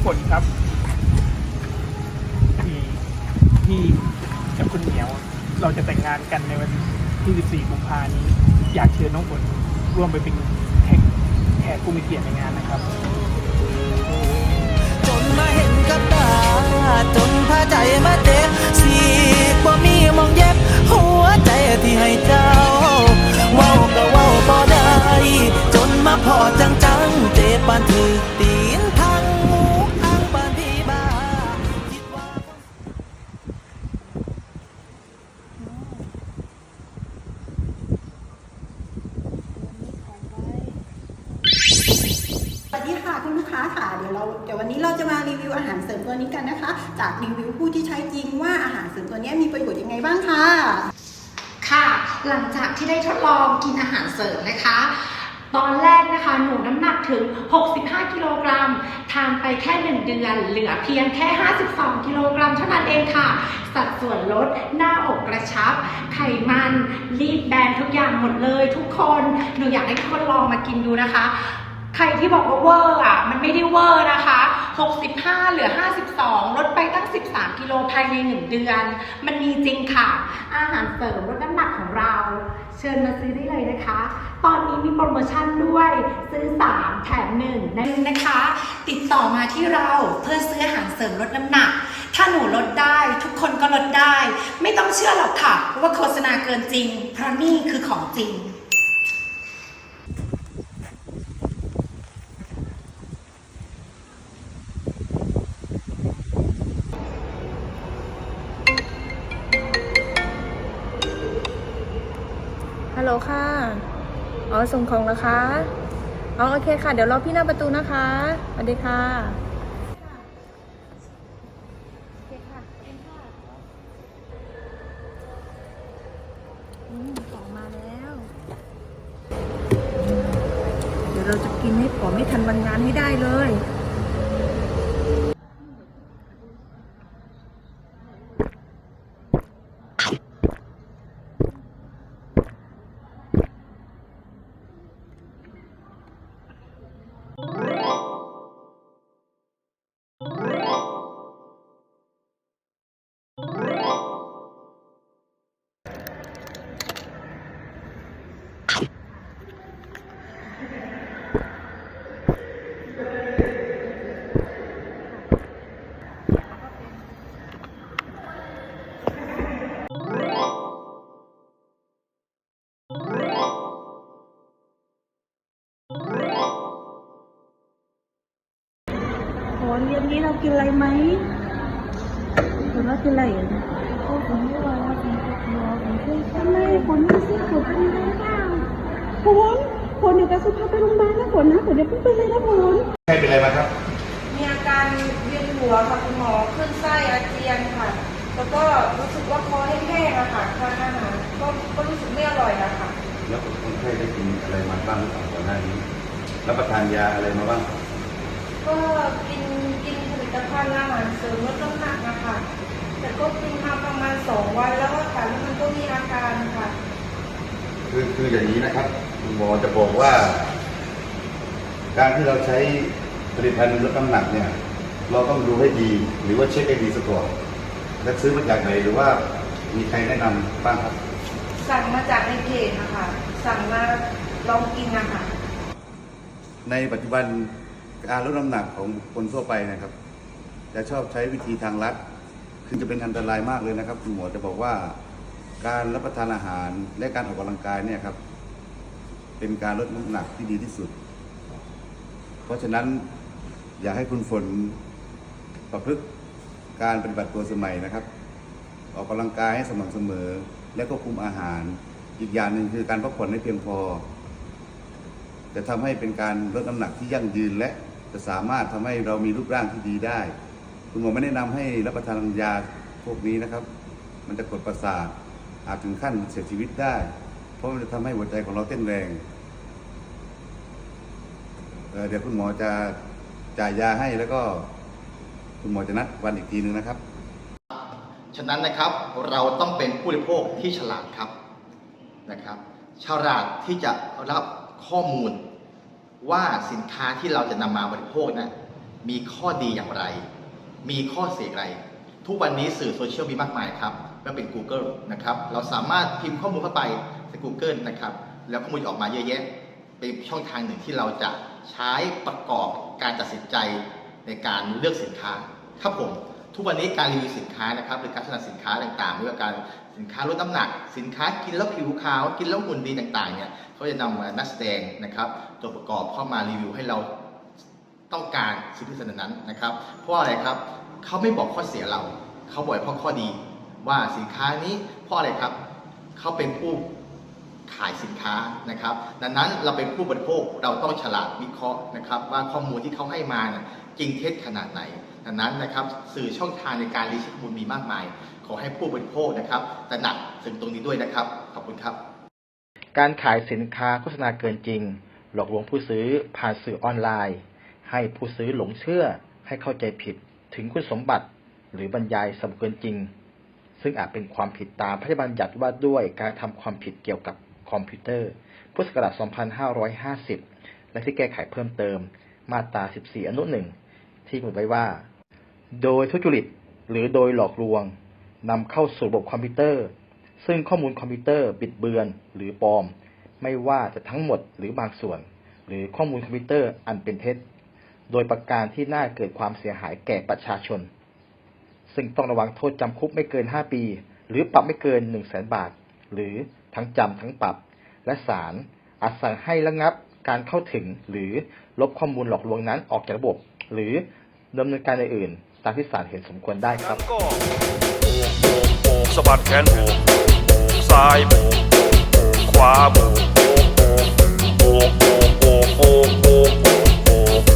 องฝนครับที่ที่กับคุณเหมียว เราจะแต่งงานกันในวันที่ 14 กุมภานี้ อยากเชิญน้องฝนร่วมไปเป็นแขกแขกผู้มีเกียรติในงานนะครับ จนมาเห็นกับตา จนพาใจมาเจ็บสีบ่มีมองเย็บ หัวใจที่ให้ ค้าค่ะเดี๋ยวเราเดี๋ยววันนี้เราจะมารีวิวอาหารเสริมตัวนี้กันนะคะ จากรีวิวผู้ที่ใช้จริงว่าอาหารเสริมตัวนี้มีประโยชน์ยังไงบ้างค่ะค่ะ หลังจากที่ได้ทดลองกินอาหารเสริมนะคะ ตอนแรกนะคะหนูน้ำหนักถึง 65 กิโลกรัมทานไปแค่ 1 เดือน เหลือเพียงแค่ 52 กิโลกรัมเท่านั้นเองค่ะ สัดส่วนลดหน้าอกกระชับ ไขมันรีดแบนทุกอย่างหมดเลยทุกคน หนูอยากให้ทุกคนลองมากินดูนะคะ ใครที่บอกว่าเวอร์อะมันไม่ได้เวอร์นะคะ 65 เหลือ 52 ลดไปตั้ง 13 กิโลภายใน 1 เดือน มันมีจริงค่ะ อาหารเสริมลดน้ำหนักของเรา เชิญมาซื้อได้เลยนะคะ ตอนนี้มีโปรโมชั่นด้วย ซื้อ 3 แถม1นะนะคะ ติดต่อมาที่เราเพื่อซื้ออาหารเสริมลดน้ำหนัก ถ้าหนูลดได้ทุกคนก็ลดได้ ไม่ต้องเชื่อหรอกค่ะว่าโฆษณาเกินจริงเพราะนี่คือของจริง ลโหลค่ะ อ๋อ ส่งของนะคะอ๋อ โอเคค่ะ เดี๋ยวรอพี่หน้าประตูนะคะสวัสดีค่ะเขอบคุณค่ะอืมของมาแล้ว เดี๋ยวเราจะกินให้ผอมไม่ทันวันงานให้ได้เลย เย็นนี้เรากินอะไรไหมผลว่ากินอะไรอะโอ้ผมไม่ไหวแล้วผมปวดหัวผมช่วยทำไมผลไม่ซื้อผลเป็นยังไงบ้างผลผลเดี๋ยวจะสุภาพไปโรงพยาบาลนะผลนะผลเดี๋ยวเพิ่งไปเลยนะผลใครเป็นอะไรมาครับ มีอาการเวียนหัวค่ะคุณหมอขึ้นไส้อาเจียนค่ะ แล้วก็รู้สึกว่าคอแห้งๆอะค่ะทานอาหารก็ก็รู้สึกไม่อร่อยอะค่ะ แล้วคนไข้ได้กินอะไรมาบ้างหรือเปล่าก่อนหน้านี้ รับประทานยาอะไรมาบ้าง ก็กินกินผลิตภัณฑ์อาหารเสริมลดน้ำหนักนะคะแต่ก็กินมาประมาณสองวันแล้วอะค่ะแล้วมันก็มีอาการค่ะ คือคืออย่างนี้นะครับคุณหมอจะบอกว่า การที่เราใช้ผลิตภัณฑ์ลดน้ำหนักเนี่ย เราต้องดูให้ดีหรือว่าเช็คให้ดีซะก่อนและซื้อมาจากไหนหรือว่ามีใครแนะนำบ้างครับ สั่งมาจากในเพจนะคะสั่งมาลองกินนะคะในปัจจุบัน การลดน้ำหนักของคนทั่วไปนะครับ จะชอบใช้วิธีทางลัดซึ่งจะเป็นอันตรายมากเลยนะครับ คุณหมอจะบอกว่า การรับประทานอาหารและการออกกำลังกายเนี่ยครับ เป็นการลดน้ำหนักที่ดีที่สุด เพราะฉะนั้นอยากให้คุณฝนประพฤติการปฏิบัติตัวสมัยนะครับ ออกกำลังกายให้สม่ำเสมอ และก็คุมอาหาร อีกอย่างหนึ่งคือการพักผ่อนให้เพียงพอ จะทำให้เป็นการลดน้ำหนักที่ยั่งยืนและจะสามารถทำให้เรามีรูปร่างที่ดีได้ คุณหมอไม่แนะนำให้รับประทานยาพวกนี้นะครับ มันจะกดประสาทอาจถึงขั้นเสียชีวิตได้ เพราะมันจะทำให้หัวใจของเราเต้นแรงเเดี๋ยวคุณหมอจะจ่ายยาให้แล้วก็คุณหมอจะนัดวันอีกทีหนึ่งนะครับ ฉะนั้นนะครับเราต้องเป็นผู้บริโภคที่ฉลาดครับนะครับ ฉลาดที่จะรับ ข้อมูลว่าสินค้าที่เราจะนำมาบริโภคนะมีข้อดีอย่างไร มีข้อเสียอย่างไร ทุกวันนี้สื่อโซเชียลมีมากมายครับไม่ว่าเป็น Google นะครับ เราสามารถพิมพ์ข้อมูลเข้าไปใน Google นะครับ แล้วข้อมูลออกมาเยอะแยะ เป็นช่องทางหนึ่งที่เราจะใช้ประกอบการตัดสินใจในการเลือกสินค้า ครับผม ทุกวันนี้การรีวิวสินค้านะครับหรือการพัฒนาสินค้าต่างๆไม่ว่าการ สินค้าลดน้ำหนัก สินค้ากินแล้วผิวขาว กินแล้วหุ่นดีต่างๆเนี่ยเขาจะนำมานักแสดงนะครับตัวประกอบเข้ามารีวิวให้เราต้องการสิ่งที่เสนอนั้นนะครับ เพราะอะไรครับเขาไม่บอกข้อเสียเราเขาบอกเฉพาะข้อดี ว่าสินค้านี้เพราะอะไรครับเขาเป็นผู้ขายสินค้านะครับ ดังนั้นเราเป็นผู้บริโภคเราต้องฉลาดวิเคราะห์นะครับ ว่าข้อมูลที่เขาให้มาน่ะจริงเท็จขนาดไหน ดังนั้นนะครับสื่อช่องทางในการรีเช็คข้อมูลมีมากมาย ขอให้ผู้บริโภคนะครับตระหนักถึงตรงนี้ด้วยนะครับ ขอบคุณครับ การขายสินค้าโฆษณาเกินจริง หลอกลวงผู้ซื้อผ่านสื่อออนไลน์ ให้ผู้ซื้อหลงเชื่อให้เข้าใจผิดถึงคุณสมบัติ หรือบรรยายสำเกินจริง ซึ่งอาจเป็นความผิดตามพระราชบัญญัติว่าด้วยการทำความผิดเกี่ยวกับคอมพิวเตอร์ พุทธศักราช 2550 และที่แก้ไขเพิ่มเติม มาตรา 14 อนุหนึ่งที่กำหนดไว้ว่า โดยทุจริตหรือโดยหลอกลวง นำเข้าสู่ระบบคอมพิวเตอร์ ซึ่งข้อมูลคอมพิวเตอร์บิดเบือนหรือปลอม ไม่ว่าจะทั้งหมดหรือบางส่วน หรือข้อมูลคอมพิวเตอร์อันเป็นเท็จ โดยประการที่น่าเกิดความเสียหายแก่ประชาชน ซึ่งต้องระวังโทษจำคุกไม่เกิน 5 ปี หรือปรับไม่เกิน 1 0 0 0 0แบาท หรือทั้งจำทั้งปรับ และศาลอาจสั่งให้ระงับการเข้าถึงหรือลบข้อมูลหลอกลวงนั้นออกจากระบบ หรือดำเนินการอื่น ตามที่ศาลเห็นสมควรได้ครับ ก็โบกโบกโบกสะบัดแขนโบกโบกซ้ายโบกโบกโบกขวาโบกโบกโบกโบกโบกโบกโบกโบกโบก